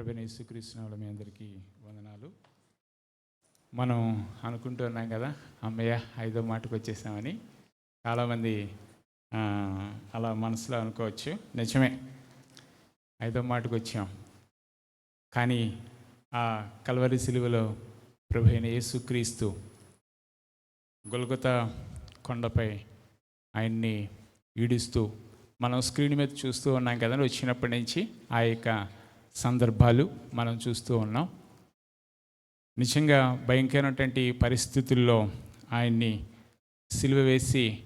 ప్రభుని యేసుక్రీస్తునాలు మీ అందరికీ వందనాలు. మనం అనుకుంటున్నాం కదా అమ్మయ్య ఐదో మాటకు వచ్చేసామని. చాలామంది అలా మనసులో అనుకోవచ్చు. నిజమే ఐదో మాటకు వచ్చాం. కానీ ఆ కల్వరి సిలువలో ప్రభు అయిన యేసుక్రీస్తు గొలగత కొండపై ఆయన్ని ఈడుస్తూ మనం స్క్రీన్ మీద చూస్తూ ఉన్నాం కదా వచ్చినప్పటి నుంచి ఆ యొక్క సందర్భాలు మనం చూస్తూ ఉన్నాం. నిజంగా భయంకరమైనటువంటి పరిస్థితుల్లో ఆయన్ని సిలువ వేసి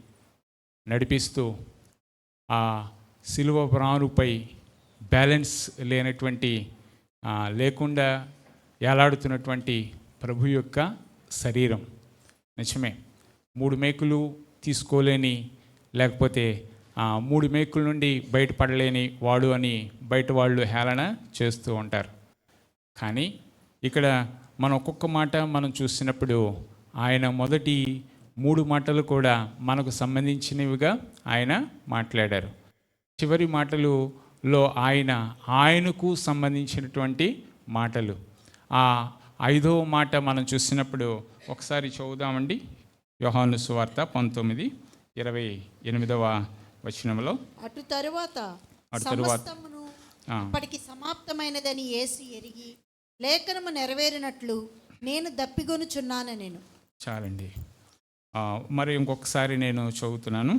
నడిపిస్తూ ఆ సిలువ ప్రాణుపై బ్యాలెన్స్ లేనటువంటి లేకుండా ఏలాడుతున్నటువంటి ప్రభు యొక్క శరీరం. నిజమే. మూడు మేకులు తీసుకోలేని లేకపోతే మూడు మేకుల నుండి బయటపడలేని వాడు అని బయట వాళ్ళు హేళన చేస్తూ ఉంటారు. కానీ ఇక్కడ మనం ఒక్కొక్క మాట మనం చూసినప్పుడు ఆయన మొదటి మూడు మాటలు కూడా మనకు సంబంధించినవిగా ఆయన మాట్లాడారు. చివరి మాటలులో ఆయన ఆయనకు సంబంధించినటువంటి మాటలు. ఆ ఐదవ మాట మనం చూసినప్పుడు ఒకసారి చదువుదామండి. యోహాను సువార్త పంతొమ్మిది ఇరవై ఎనిమిదవ వచనంలో అటు తరువాత అటు తరువాత. అప్పటికి సమాప్తమైనదని యేసు ఎరిగి లేఖనము నెరవేరినట్లు నేను దప్పిగొనుచున్నాను నేను. చాలండి. మరి ఇంకొకసారి నేను చదువుతున్నాను.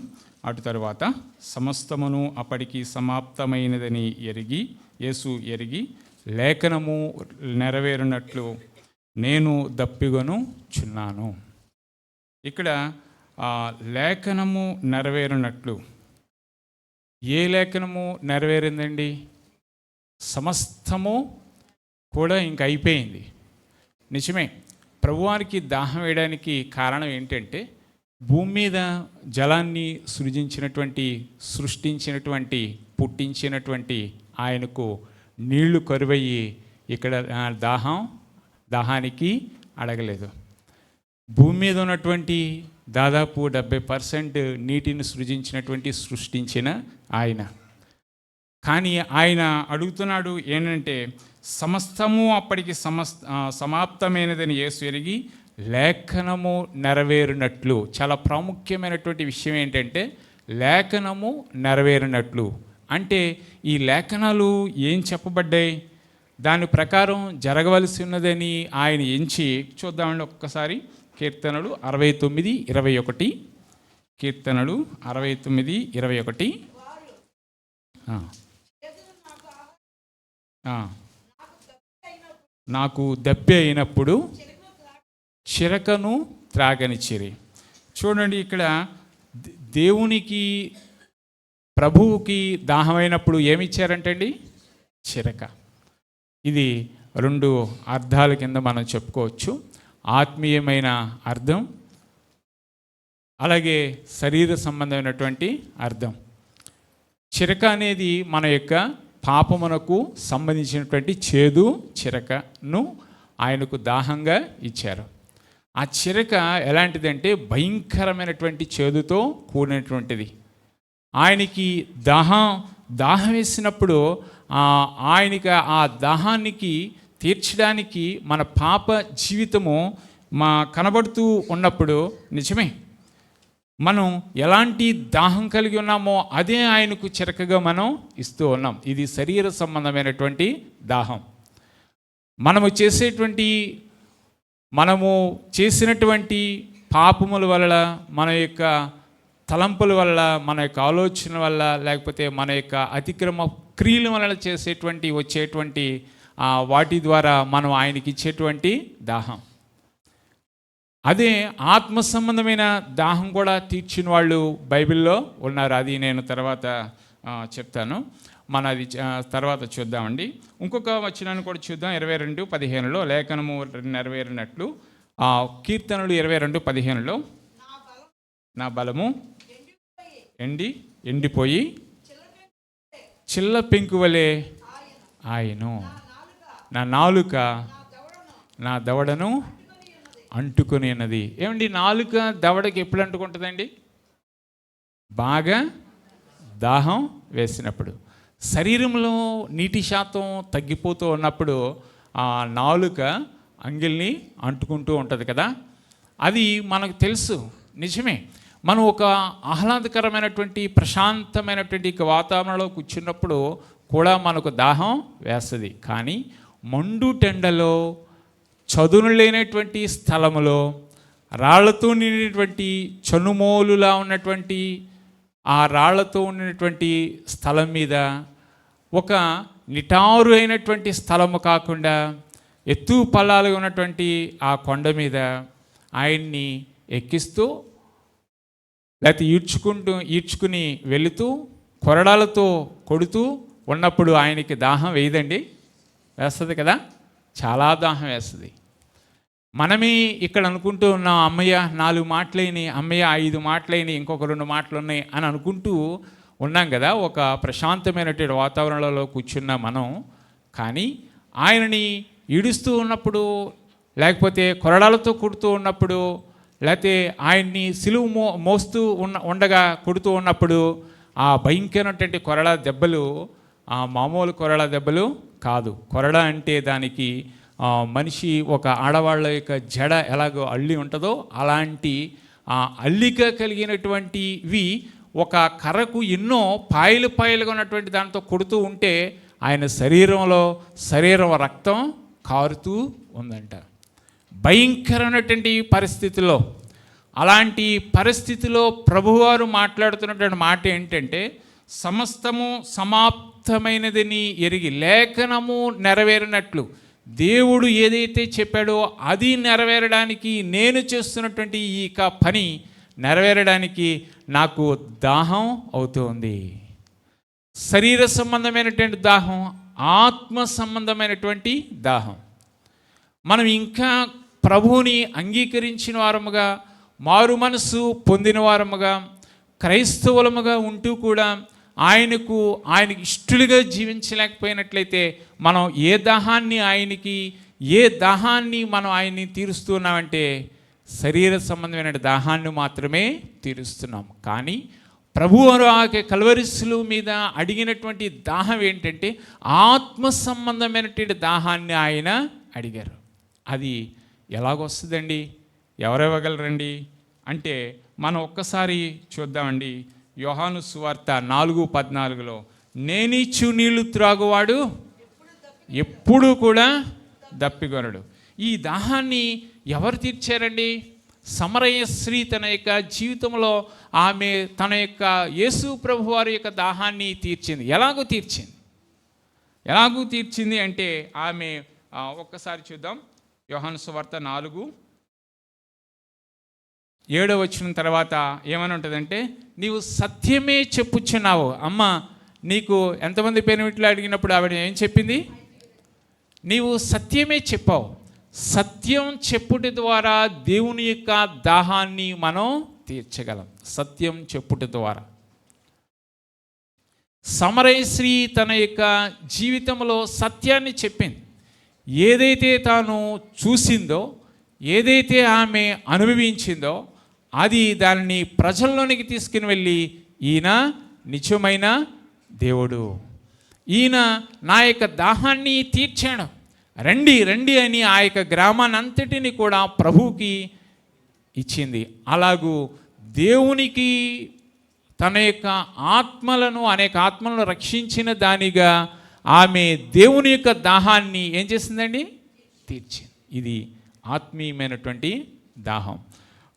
అటు తరువాత సమస్తమును అప్పటికి సమాప్తమైనదని ఎరిగి యేసు ఎరిగి లేఖనము నెరవేరినట్లు నేను దప్పిగొను చున్నాను ఇక్కడ లేఖనము నెరవేరినట్లు ఏ లేఖనము నెరవేరిందండి? సమస్తము కూడా ఇంక అయిపోయింది. నిజమే ప్రభువానికి దాహం వేయడానికి కారణం ఏంటంటే భూమి మీద జలాన్ని సృజించినటువంటి సృష్టించినటువంటి పుట్టించినటువంటి ఆయనకు నీళ్ళు కరువయ్యి ఇక్కడ దాహం దాహానికి అడగలేదు. భూమి మీద ఉన్నటువంటి దాదాపు డెబ్బై పర్సెంట్ నీటిని సృజించినటువంటి సృష్టించిన ఆయన. కానీ ఆయన అడుగుతున్నాడు ఏంటంటే సమస్తము అప్పటికి సమస్త సమాప్తమైనదని యేసు ఎరిగి లేఖనము నెరవేరినట్లు చాలా ప్రాముఖ్యమైనటువంటి విషయం ఏంటంటే లేఖనము నెరవేరినట్లు. అంటే ఈ లేఖనాలు ఏం చెప్పబడ్డాయి? దాని ప్రకారం జరగవలసి ఉన్నదని ఆయన ఎంచి చూద్దామండి ఒక్కసారి. కీర్తనలు అరవై తొమ్మిది ఇరవై ఒకటి. కీర్తనలు అరవై తొమ్మిది ఇరవై ఒకటి. నాకు దప్పి అయినప్పుడు చిరకను త్రాగనిచ్చిరి చూడండి ఇక్కడ దే- దేవునికి ప్రభువుకి దాహమైనప్పుడు ఏమిచ్చారంటండి? చిరక. ఇది రెండు అర్థాల కింద మనం చెప్పుకోవచ్చు. ఆత్మీయమైన అర్థం అలాగే శరీర సంబంధమైనటువంటి అర్థం. చిరక అనేది మన యొక్క పాపమునకు సంబంధించినటువంటి చేదు చిరకను ఆయనకు దాహంగా ఇచ్చారు. ఆ చిరక ఎలాంటిదంటే భయంకరమైనటువంటి చేదుతో కూడినటువంటిది. ఆయనకి దాహం దాహం వేసినప్పుడు ఆయనకి ఆ దాహానికి తీర్చడానికి మన పాప జీవితము మా కనబడుతూ ఉన్నప్పుడు నిజమే. మనం ఎలాంటి దాహం కలిగి ఉన్నామో అదే ఆయనకు చిరకగా మనం ఇస్తూ ఉన్నాం. ఇది శరీర సంబంధమైనటువంటి దాహం. మనము చేసేటువంటి మనము చేసినటువంటి పాపముల వల్ల మన యొక్క తలంపుల వల్ల మన యొక్క ఆలోచన వల్ల లేకపోతే మన యొక్క అతిక్రమ క్రియల వల్ల చేసేటువంటి వచ్చేటువంటి వాటి ద్వారా మనం ఆయనకి ఇచ్చేటువంటి దాహం. అదే ఆత్మ సంబంధమైన దాహం కూడా తీర్చిన వాళ్ళు బైబిల్లో ఉన్నారు. అది నేను తర్వాత చెప్తాను. మన అది తర్వాత చూద్దామండి. ఇంకొక వచనాన్ని కూడా చూద్దాం. ఇరవై రెండు పదిహేనులో లేఖనము నెరవేరినట్లు కీర్తనలు ఇరవై రెండు పదిహేనులో. నా బలము ఎండి ఎండిపోయి చిల్ల పెంకు వలె ఆయను. నా నాలుక నా దవడను అంటుకొని ఉన్నది. ఏమండి నాలుక దవడకి ఎప్పుడు అంటుకుంటుందండి? బాగా దాహం వేసినప్పుడు. శరీరంలో నీటి శాతం తగ్గిపోతూ ఉన్నప్పుడు ఆ నాలుక అంగిల్ని అంటుకుంటూ ఉంటుంది కదా? అది మనకు తెలుసు. నిజమే. మనం ఒక ఆహ్లాదకరమైనటువంటి ప్రశాంతమైనటువంటి వాతావరణంలో కూర్చున్నప్పుడు కూడా మనకు దాహం వేస్తుంది. కానీ మండు టెండలో చదును లేనటువంటి స్థలములో రాళ్ళతో నిండినటువంటి చనుమోలులా ఉన్నటువంటి ఆ రాళ్ళతో ఉన్నటువంటి స్థలం మీద ఒక నిటారు అయినటువంటి స్థలము కాకుండా ఎత్తు పల్లాలుగా ఉన్నటువంటి ఆ కొండ మీద ఆయన్ని ఎక్కిస్తూ లేకపోతే ఈడ్చుకుంటూ ఈడ్చుకుని వెళుతూ కొరడాలతో కొడుతూ ఉన్నప్పుడు ఆయనకి దాహం వేయదండి. వేస్తుంది కదా? చాలా దాహం వేస్తుంది. మనమే ఇక్కడ అనుకుంటూ ఉన్నాం అమ్మయ్య నాలుగు మాటలైనవి అమ్మయ్య ఐదు మాటలైనవి ఇంకొక రెండు మాటలు ఉన్నాయి అని అనుకుంటూ ఉన్నాం కదా? ఒక ప్రశాంతమైనటువంటి వాతావరణంలో కూర్చున్న మనం. కానీ ఆయనని ఈడుస్తూ ఉన్నప్పుడు లేకపోతే కొరడాలతో కుడుతూ ఉన్నప్పుడు లేకపోతే ఆయన్ని సిలువు మో మోస్తూ ఉన్న ఉండగా కుడుతూ ఉన్నప్పుడు ఆ భయంకరమైనటువంటి కొరడా దెబ్బలు ఆ మామూలు కొరడా దెబ్బలు కాదు. కొరడ అంటే దానికి మనిషి ఒక ఆడవాళ్ళ యొక్క జడ ఎలాగో అల్లి ఉంటుందో అలాంటి ఆ అల్లిక కలిగినటువంటివి ఒక కర్రకు ఎన్నో పాయలు పాయలుగా ఉన్నటువంటి దాంతో కొడుతూ ఉంటే ఆయన శరీరంలో శరీరం రక్తం కారుతూ ఉందంట. భయంకరమైనటువంటి పరిస్థితిలో అలాంటి పరిస్థితిలో ప్రభువారు మాట్లాడుతున్నటువంటి మాట ఏంటంటే సమస్తము సమాప్తమైనదని ఎరిగి లేఖనము నెరవేరినట్లు. దేవుడు ఏదైతే చెప్పాడో అది నెరవేరడానికి నేను చేస్తున్నటువంటి ఈ పని నెరవేరడానికి నాకు దాహం అవుతుంది. శరీర సంబంధమైనటువంటి దాహం ఆత్మ సంబంధమైనటువంటి దాహం. మనం ఇంకా ప్రభువుని అంగీకరించిన వారముగా మారు మనసు పొందిన వారముగా క్రైస్తవులముగా ఉంటూ కూడా ఆయనకు ఆయనకి ఇష్టలుగా జీవించలేకపోయినట్లయితే మనం ఏ దాహాన్ని ఆయనకి ఏ దాహాన్ని మనం ఆయన్ని తీరుస్తున్నామంటే శరీర సంబంధమైన దాహాన్ని మాత్రమే తీరుస్తున్నాం. కానీ ప్రభువారు ఆ కల్వరిస్సులు మీద అడిగినటువంటి దాహం ఏంటంటే ఆత్మ సంబంధమైనటువంటి దాహాన్ని ఆయన అడిగారు. అది ఎలాగొస్తుందండి? ఎవరివ్వగలరండి అంటే మనం ఒక్కసారి చూద్దామండి. యోహాను సువార్త నాలుగు పద్నాలుగులో నేనిచ్చు నీళ్ళు త్రాగువాడు ఎప్పుడూ కూడా దప్పిగొనడు ఈ దాహాన్ని ఎవరు తీర్చారండి? సమరయ్య స్త్రీ తన యొక్క జీవితంలో ఆమె తన యొక్క యేసు ప్రభు వారి యొక్క దాహాన్ని తీర్చింది. ఎలాగో తీర్చింది? ఎలాగూ తీర్చింది అంటే ఆమె ఒక్కసారి చూద్దాం. యోహాను సువార్త నాలుగు ఏడో వచ్చిన తర్వాత ఏమని ఉంటుందంటే నీవు సత్యమే చెప్పుచున్నావు. అమ్మ నీకు ఎంతమంది పెనిమిట్లు అడిగినప్పుడు ఆవిడ ఏం చెప్పింది? నీవు సత్యమే చెప్పావు. సత్యం చెప్పుట ద్వారా దేవుని యొక్క దాహాన్ని మనం తీర్చగలం. సత్యం చెప్పుట ద్వారా. సమరయశ్రీ తన యొక్క జీవితంలో సత్యాన్ని చెప్పింది. ఏదైతే తాను చూసిందో ఏదైతే ఆమె అనుభవించిందో అది దానిని ప్రజల్లోనికి తీసుకుని వెళ్ళి ఈయన నిజమైన దేవుడు. ఈయన నా యొక్క దాహాన్ని తీర్చాడు. రండి రండి అని ఆ యొక్క గ్రామాన్ని అంతటిని కూడా ప్రభువుకి ఇచ్చింది. అలాగూ దేవునికి తన యొక్క ఆత్మలను అనేక ఆత్మలను రక్షించిన దానిగా ఆమె దేవుని యొక్క దాహాన్ని ఏం చేసిందండి? తీర్చింది. ఇది ఆత్మీయమైనటువంటి దాహం.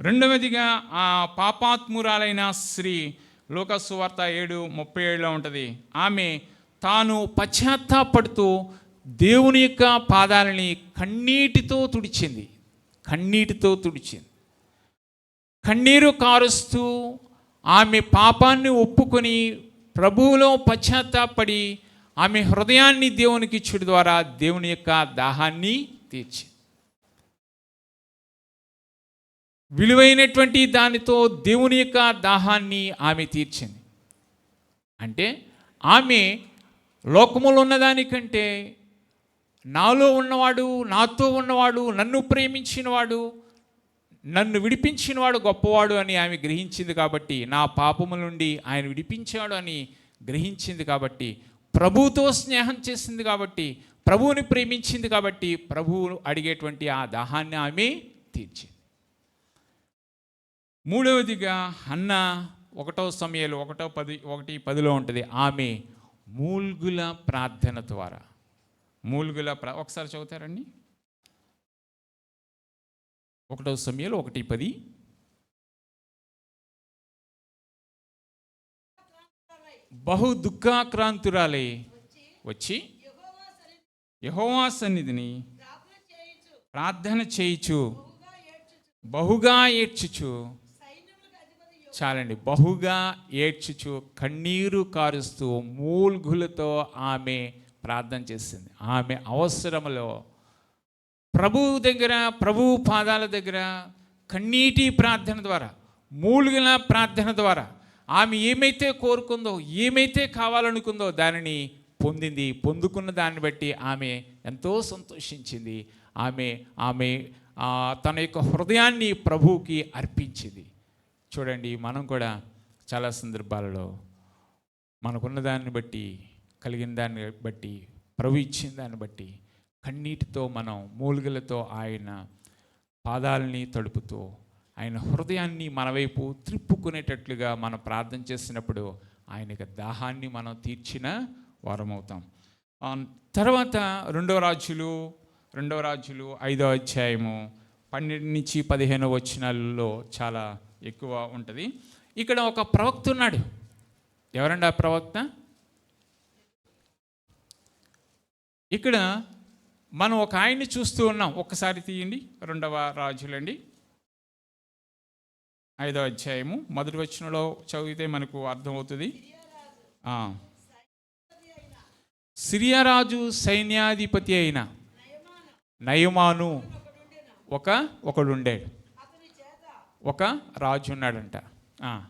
రెండవదిగా ఆ పాపాత్మురాలైన స్త్రీ లోకసువార్త ఏడు ముప్పై ఏడులో ఉంటుంది. ఆమె తాను పశ్చాత్తాపడుతూ దేవుని యొక్క పాదాలని కన్నీటితో తుడిచింది. కన్నీటితో తుడిచింది. కన్నీరు కారుస్తూ ఆమె పాపాన్ని ఒప్పుకొని ప్రభువులో పశ్చాత్తాపడి ఆమె హృదయాన్ని దేవునికి ఇచ్చుడు ద్వారా దేవుని యొక్క దాహాన్ని తీర్చింది. విలువైనటువంటి దానితో దేవుని యొక్క దాహాన్ని ఆమె తీర్చింది. అంటే ఆమె లోకములో ఉన్నదానికంటే నాలో ఉన్నవాడు నాతో ఉన్నవాడు నన్ను ప్రేమించినవాడు నన్ను విడిపించినవాడు గొప్పవాడు అని ఆమె గ్రహించింది కాబట్టి నా పాపముల నుండి ఆయన విడిపించాడు అని గ్రహించింది కాబట్టి ప్రభువుతో స్నేహం చేసింది కాబట్టి ప్రభువుని ప్రేమించింది కాబట్టి ప్రభువు అడిగేటువంటి ఆ దాహాన్ని ఆమె తీర్చింది. మూడవదిగా అన్న ఒకటో సమయాలు ఒకటో పది ఒకటి పదిలో ఉంటుంది. ఆమె మూల్గుల ప్రార్థన ద్వారా. మూల్గుల ప్రా ఒకసారి చదువుతారండి. ఒకటో సమయాలు ఒకటి పది. బహు దుఃఖాక్రాంతురాలే. వచ్చి యహోవా సన్నిధిని ప్రార్థన చేయుచు. బహుగా ఏడ్చుచు. చాలండి. బహుగా ఏడ్చుచు కన్నీరు కారుస్తూ మూల్గులతో ఆమె ప్రార్థన చేసింది. ఆమె అవసరములో ప్రభువు దగ్గర ప్రభువు పాదాల దగ్గర కన్నీటి ప్రార్థన ద్వారా మూలుగిన ప్రార్థన ద్వారా ఆమె ఏమైతే కోరుకుందో ఏమైతే కావాలనుకుందో దానిని పొందింది. పొందుకున్న దాన్ని బట్టి ఆమె ఎంతో సంతోషించింది. ఆమె ఆమె తన యొక్క హృదయాన్ని ప్రభువుకి అర్పించింది. చూడండి మనం కూడా చాలా సందర్భాలలో మనకున్న దాన్ని బట్టి కలిగిన దాన్ని బట్టి ప్రభు ఇచ్చిన దాన్ని బట్టి కన్నీటితో మనం మూలిగలతో ఆయన పాదాలని తడుపుతూ ఆయన హృదయాన్ని మన వైపు త్రిప్పుకునేటట్లుగా మనం ప్రార్థన చేసినప్పుడు ఆయనకి దాహాన్ని మనం తీర్చిన వారమవుతాం. తర్వాత రెండవ రాజులు రెండవ రాజులు ఐదో అధ్యాయము పన్నెండు నుంచి పదిహేను వచనాలలో చాలా ఎక్కువ ఉంటుంది. ఇక్కడ ఒక ప్రవక్త ఉన్నాడు. ఎవరండి ఆ ప్రవక్త? ఇక్కడ మనం ఒక ఆయన్ని చూస్తూ ఉన్నాం. ఒక్కసారి తీయండి. రెండవ రాజులండి. ఐదవ అధ్యాయము. మొదటి వచనంలో చదివితే మనకు అర్థమవుతుంది. ఆ. సైన్యాధిపతి అయిన నయమాను. ఒక ఒకడుండాడు. ఒక రాజు ఉన్నాడంట. ఆ.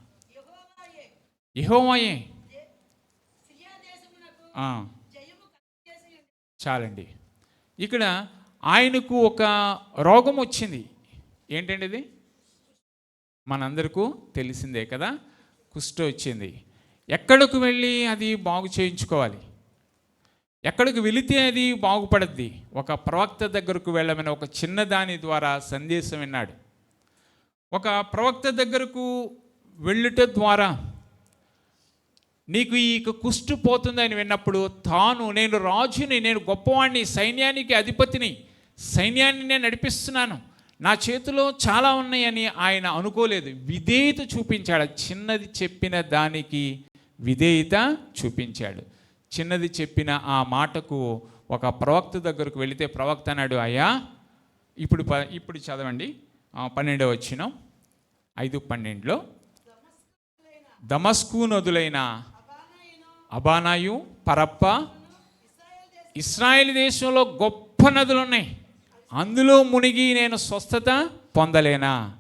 చాలండి. ఇక్కడ ఆయనకు ఒక రోగం వచ్చింది. ఏంటండి ఇది? మనందరికీ తెలిసిందే కదా కుష్ఠ వచ్చింది. ఎక్కడికి వెళ్ళి అది బాగు చేయించుకోవాలి? ఎక్కడికి వెళితే అది బాగుపడద్ది? ఒక ప్రవక్త దగ్గరకు వెళ్ళమని ఒక చిన్న దాని ద్వారా సందేశం విన్నాడు. ఒక ప్రవక్త దగ్గరకు వెళ్ళుట ద్వారా నీకు ఈ కుష్టు పోతుందని విన్నప్పుడు తాను నేను రాజుని నేను గొప్పవాణ్ణి సైన్యానికి అధిపతిని సైన్యాన్ని నేను నడిపిస్తున్నాను. నా చేతిలో చాలా ఉన్నాయని ఆయన అనుకోలేదు. విధేయత చూపించాడు. చిన్నది చెప్పిన దానికి విధేయత చూపించాడు. చిన్నది చెప్పిన ఆ మాటకు ఒక ప్రవక్త దగ్గరకు వెళితే ప్రవక్త అన్నాడు అయ్యా ఇప్పుడు ప ఇప్పుడు చదవండి. పన్నెండవ వచ్చిన ఐదు పన్నెండులో దమస్కు నదులైన అబానాయు పరప్ప ఇస్రాయేల్ దేశంలో గొప్ప నదులు ఉన్నాయి. అందులో మునిగి నేను స్వస్థత పొందలేనా?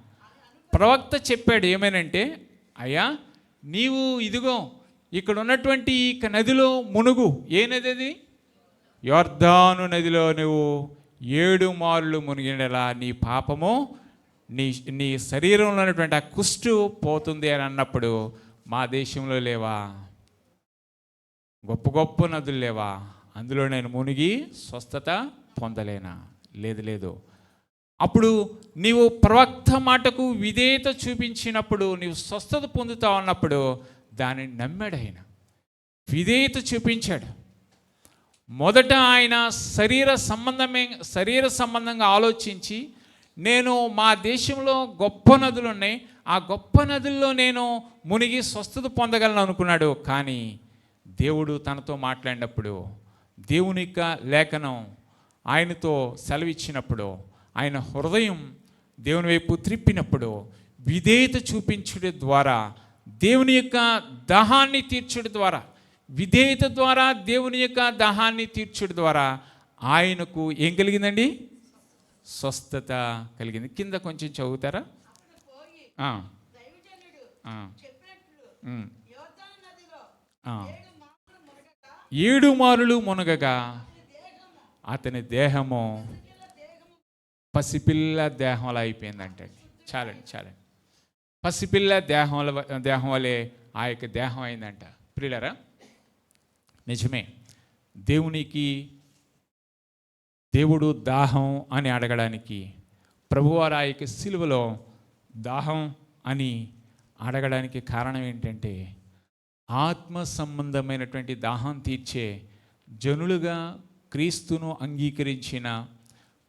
ప్రవక్త చెప్పాడు ఏమేనంటే అయ్యా నీవు ఇదిగో ఇక్కడ ఉన్నటువంటి ఈ నదిలో మునుగు. ఏ నది అది? యోర్ధాను నదిలో నువ్వు ఏడు మార్లు మునిగినలా నీ పాపము. నీ నీ శరీరంలో ఉన్నటువంటి ఆ కుష్టు పోతుంది అని అన్నప్పుడు మా దేశంలో లేవా? గొప్ప గొప్ప నదులు లేవా? అందులో నేను మునిగి స్వస్థత పొందలేనా? లేదు లేదు. అప్పుడు నీవు ప్రవక్త మాటకు విధేయత చూపించినప్పుడు నీవు స్వస్థత పొందుతావు అన్నప్పుడు దానిని నమ్మాడు ఆయన విధేయత చూపించాడు. మొదట ఆయన శరీర సంబంధమే శరీర సంబంధంగా ఆలోచించి నేను మా దేశంలో గొప్ప నదులు ఉన్నాయి. ఆ గొప్ప నదుల్లో నేను మునిగి స్వస్థత పొందగలను అనుకున్నాడు. కానీ దేవుడు తనతో మాట్లాడినప్పుడు దేవుని యొక్క లేఖనం ఆయనతో సెలవిచ్చినప్పుడు ఆయన హృదయం దేవుని వైపు త్రిప్పినప్పుడు విధేయత చూపించుడు ద్వారా దేవుని యొక్క దాహాన్ని తీర్చుట ద్వారా విధేయత ద్వారా దేవుని యొక్క దాహాన్ని తీర్చుట ద్వారా ఆయనకు ఏం కలిగిందండి? స్వస్థత కలిగింది. కింద కొంచెం చదువుతారా. ఏడు మారులు మునగగా అతని దేహము పసిపిల్ల దేహంలో అయిపోయిందంటే. చాలండి చాలండి. పసిపిల్ల దేహంలో దేహం వలె ఆ యొక్క దేహం అయిందంట. ప్రియులరా నిజమే. దేవునికి దేవుడు దాహం అని అడగడానికి ప్రభువారాయకి సిలువలో దాహం అని అడగడానికి కారణం ఏంటంటే ఆత్మ సంబంధమైనటువంటి దాహం తీర్చే జనులుగా క్రీస్తును అంగీకరించిన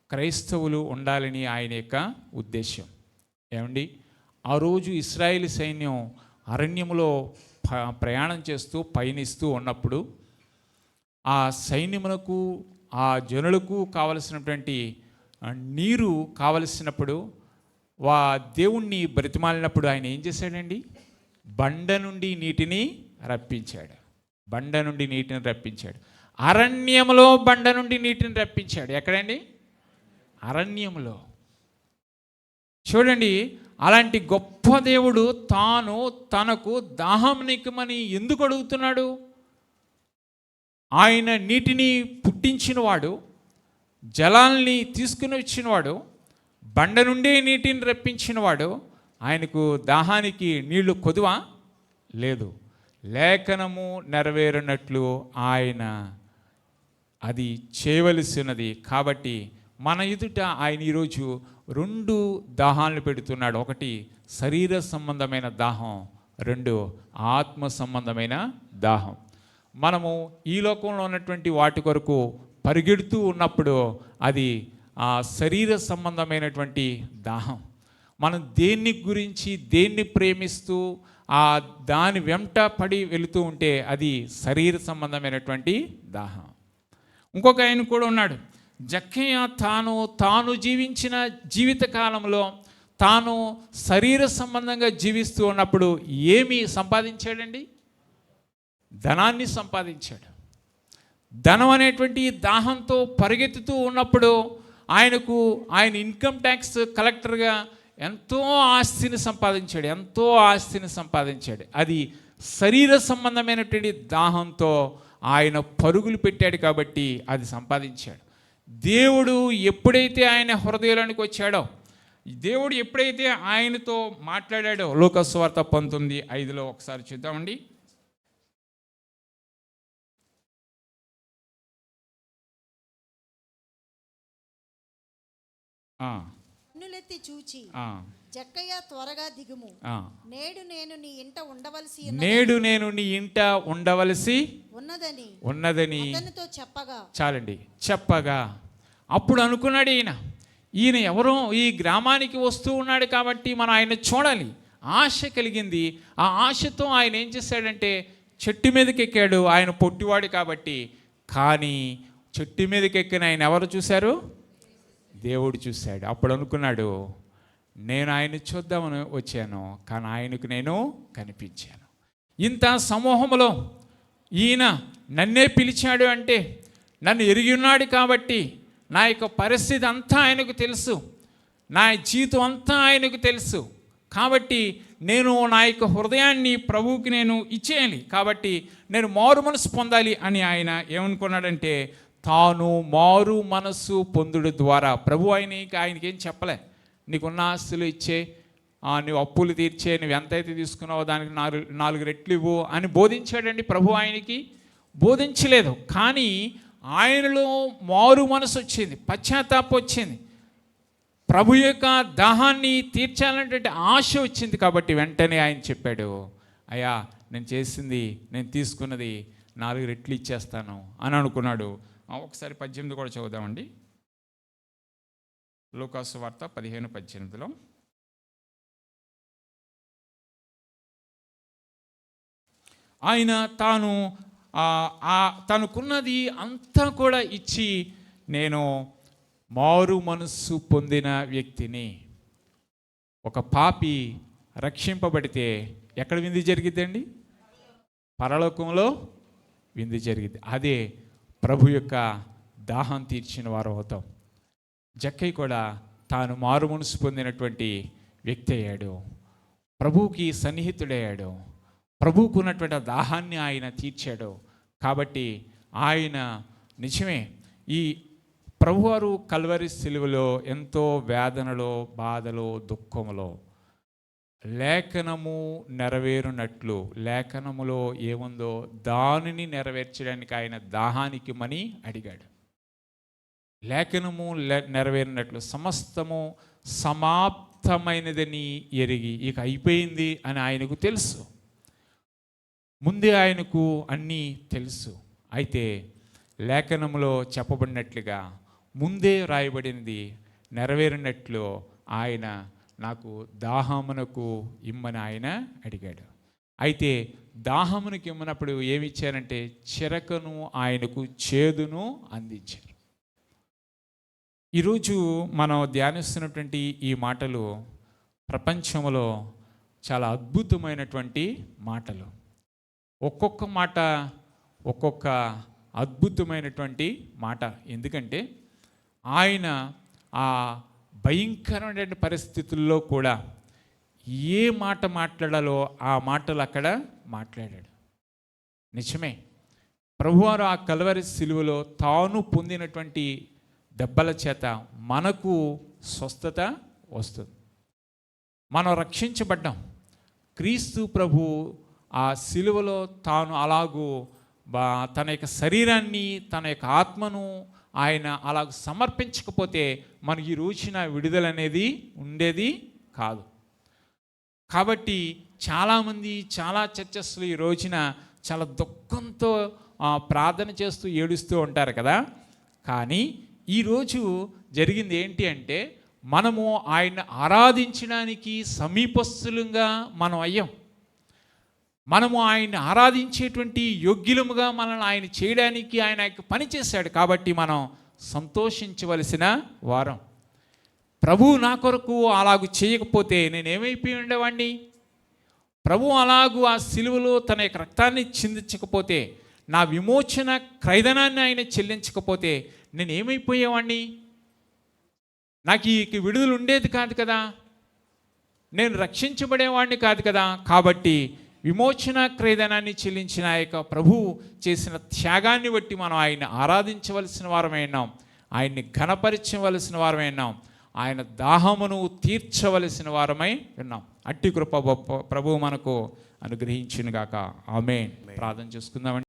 క్రైస్తవులు ఉండాలని ఆయన యొక్క ఉద్దేశం ఏమండి? ఆ రోజు ఇస్రాయేల్ సైన్యం అరణ్యములో ప- ప్రయాణం చేస్తూ పయనిస్తూ ఉన్నప్పుడు ఆ సైన్యములకు ఆ జనులకు కావలసినటువంటి నీరు కావలసినప్పుడు వా దేవుణ్ణి బ్రతిమాలినప్పుడు ఆయన ఏం చేశాడండి? బండ నుండి నీటిని రప్పించాడు. బండ నుండి నీటిని రప్పించాడు. అరణ్యంలో బండ నుండి నీటిని రప్పించాడు. ఎక్కడండి? అరణ్యంలో చూడండి అలాంటి గొప్ప దేవుడు తాను తనకు దాహం నిక్కమని ఎందుకు అడుగుతున్నాడు? ఆయన నీటిని పుట్టించినవాడు జలాల్ని తీసుకుని వచ్చినవాడు బండ నుండే నీటిని రప్పించినవాడు ఆయనకు దాహానికి నీళ్ళు కొదువ? లేదు. లేఖనము నెరవేరినట్లు ఆయన అది చేయవలసినది. కాబట్టి మన ఎదుట ఆయన ఈరోజు రెండు దాహాలను పెడుతున్నాడు. ఒకటి శరీర సంబంధమైన దాహం రెండు ఆత్మ సంబంధమైన దాహం. మనము ఈ లోకంలో ఉన్నటువంటి వాటి కొరకు పరిగెడుతూ ఉన్నప్పుడు అది ఆ శరీర సంబంధమైనటువంటి దాహం. మనం దేన్ని గురించి దేన్ని ప్రేమిస్తూ ఆ దాని వెంట పడి వెళుతూ ఉంటే అది శరీర సంబంధమైనటువంటి దాహం. ఇంకొక ఆయన కూడా ఉన్నాడు. జక్కయ్య తాను తాను జీవించిన జీవిత కాలంలో తాను శరీర సంబంధంగా జీవిస్తూ ఉన్నప్పుడు ఏమి సంపాదించాడండి? ధనాన్ని సంపాదించాడు. ధనం అనేటువంటి దాహంతో పరిగెత్తుతూ ఉన్నప్పుడు ఆయనకు ఆయన ఇన్కమ్ ట్యాక్స్ కలెక్టర్గా ఎంతో ఆస్తిని సంపాదించాడు ఎంతో ఆస్తిని సంపాదించాడు. అది శరీర సంబంధమైనటువంటి దాహంతో ఆయన పరుగులు పెట్టాడు కాబట్టి అది సంపాదించాడు. దేవుడు ఎప్పుడైతే ఆయన హృదయంలోనికి వచ్చాడో దేవుడు ఎప్పుడైతే ఆయనతో మాట్లాడాడో లోకస్వార్త పంతొమ్మిది ఐదులో ఒకసారి చూద్దామండి. కన్నులెత్తి చూచి జక్కయ్య త్వరగా దిగుము. నేడు నేను నీ ఇంట ఉండవలసి నేడు నేను నీ ఇంట ఉండవలసి ఉన్నదని ఉన్నదని అతనితో చెప్పగా. చాలండి. చెప్పగా. అప్పుడు అనుకున్నాడు ఈయన. ఈయన ఎవరో ఈ గ్రామానికి వస్తూ ఉన్నాడు కాబట్టి మనం ఆయన చూడాలి. ఆశ కలిగింది. ఆ ఆశతో ఆయన ఏం చేశాడంటే చెట్టు మీదకి ఎక్కాడు ఆయన పొట్టివాడు కాబట్టి. కానీ చెట్టు మీదకి ఎక్కిన ఆయన ఎవరు చూశారు? దేవుడు చూశాడు. అప్పుడు అనుకున్నాడు నేను ఆయన చూద్దామని వచ్చాను కానీ ఆయనకు నేను కనిపించాను. ఇంత సమూహంలో ఈయన నన్నే పిలిచాడు అంటే నన్ను ఎరిగి ఉన్నాడు కాబట్టి నా యొక్క పరిస్థితి అంతా ఆయనకు తెలుసు. నా జీతం అంతా ఆయనకు తెలుసు. కాబట్టి నేను నా యొక్క హృదయాన్ని ప్రభువుకి నేను ఇచ్చేయాలి. కాబట్టి నేను మారు మనసు పొందాలి అని ఆయన ఏమనుకున్నాడంటే తాను మారు మనస్సు పొందుడు ద్వారా. ప్రభు ఆయనకి ఆయనకి ఏం చెప్పలే. నీకున్న ఆస్తులు ఇచ్చే నువ్వు అప్పులు తీర్చే నువ్వు ఎంతైతే తీసుకున్నావో దానికి నాలుగు నాలుగు రెట్లు ఇవ్వు అని బోధించాడండి ప్రభు ఆయనకి. బోధించలేదు. కానీ ఆయనలో మారు మనసు వచ్చింది పశ్చాత్తాపం వచ్చింది. ప్రభు యొక్క దాహాన్ని తీర్చాలనేటువంటి ఆశ వచ్చింది కాబట్టి వెంటనే ఆయన చెప్పాడు అయ్యా నేను చేసింది నేను తీసుకున్నది నాలుగు రెట్లు ఇచ్చేస్తాను అని అనుకున్నాడు. ఒకసారి పద్దెనిమిది కూడా చదువుదామండి. లూకాసు వార్త పదిహేను పద్దెనిమిదిలో. ఆయన తాను ఆ, తనకున్నది అంతా కూడా ఇచ్చి నేను మారు మనస్సు పొందిన వ్యక్తిని. ఒక పాపి రక్షింపబడితే ఎక్కడ విందు జరిగిద్దండి? పరలోకంలో విందు జరిగింది అదే ప్రభు యొక్క దాహం తీర్చిన వారు అవుతాం. జక్కయ్య కూడా తాను మారు మనసు పొందినటువంటి వ్యక్తి అయ్యాడు. ప్రభువుకి సన్నిహితుడయ్యాడు ప్రభువుకు ఉన్నటువంటి దాహాన్ని ఆయన తీర్చాడు. కాబట్టి ఆయన నిజమే ఈ ప్రభువారు కల్వరి సిలువలో ఎంతో వేదనలో బాధలో దుఃఖములో లేఖనము నెరవేరునట్లు లేఖనములో ఏముందో దానిని నెరవేర్చడానికి ఆయన దాహానికి మని అడిగాడు. లేఖనము నెరవేరినట్లు సమస్తము సమాప్తమైనదని ఎరిగి ఇక అయిపోయింది అని ఆయనకు తెలుసు. ముందే ఆయనకు అన్నీ తెలుసు. అయితే లేఖనములో చెప్పబడినట్లుగా ముందే రాయబడినది నెరవేరినట్లు ఆయన నాకు దాహమునకు ఇమ్మని ఆయన అడిగాడు. అయితే దాహమునకు ఇమ్మనప్పుడు ఏమి ఇచ్చారంటే చిరకను ఆయనకు చేదును అందించారు. ఈరోజు మనం ధ్యానిస్తున్నటువంటి ఈ మాటలు ప్రపంచంలో చాలా అద్భుతమైనటువంటి మాటలు. ఒక్కొక్క మాట ఒక్కొక్క అద్భుతమైనటువంటి మాట. ఎందుకంటే ఆయన ఆ భయంకరమైన పరిస్థితుల్లో కూడా ఏ మాట మాట్లాడాలో ఆ మాటలు అక్కడ మాట్లాడాడు. నిజమే. ప్రభువారు ఆ కలవరి సిలువలో తాను పొందినటువంటి దెబ్బల చేత మనకు స్వస్థత వస్తుంది. మనం రక్షించబడ్డాం. క్రీస్తు ప్రభు ఆ సిలువలో తాను అలాగూ బా తన యొక్క శరీరాన్ని తన యొక్క ఆత్మను ఆయన అలా సమర్పించకపోతే మనకి ఈ రోజున విడుదల అనేది ఉండేది కాదు. కాబట్టి చాలామంది చాలా చర్చస్లు ఈ రోజున చాలా దుఃఖంతో ప్రార్థన చేస్తూ ఏడుస్తూ ఉంటారు కదా. కానీ ఈరోజు జరిగింది ఏంటి అంటే మనము ఆయన ఆరాధించడానికి సమీపస్తులుగా మనం అయ్యాం. మనము ఆయన్ని ఆరాధించేటువంటి యోగ్యులముగా మనల్ని ఆయన చేయడానికి ఆయన పనిచేశాడు పని చేశాడు కాబట్టి మనం సంతోషించవలసిన వారం. ప్రభు నా కొరకు అలాగూ చేయకపోతే నేనేమైపోయి ఉండేవాడిని ప్రభు అలాగూ ఆ సిలువలో తన యొక్క రక్తాన్ని చిందించకపోతే నా విమోచన క్రైదనాన్ని ఆయన చెల్లించకపోతే నేనేమైపోయేవాడిని నాకు ఈ ఈ విడుదల ఉండేది కాదు కదా. నేను రక్షించబడేవాడిని కాదు కదా. కాబట్టి విమోచన క్రైదనాన్ని చెల్లించిన ఆ యొక్క ప్రభువు చేసిన త్యాగాన్ని బట్టి మనం ఆయన్ని ఆరాధించవలసిన వారమైనాం ఆయన్ని ఘనపరచవలసిన వారమైనాం ఆయన దాహమును తీర్చవలసిన వారమై ఉన్నాం. అట్టి కృప ప్రభువు మనకు అనుగ్రహించునుగాక. ఆమె ప్రార్థన చేసుకుందామండి.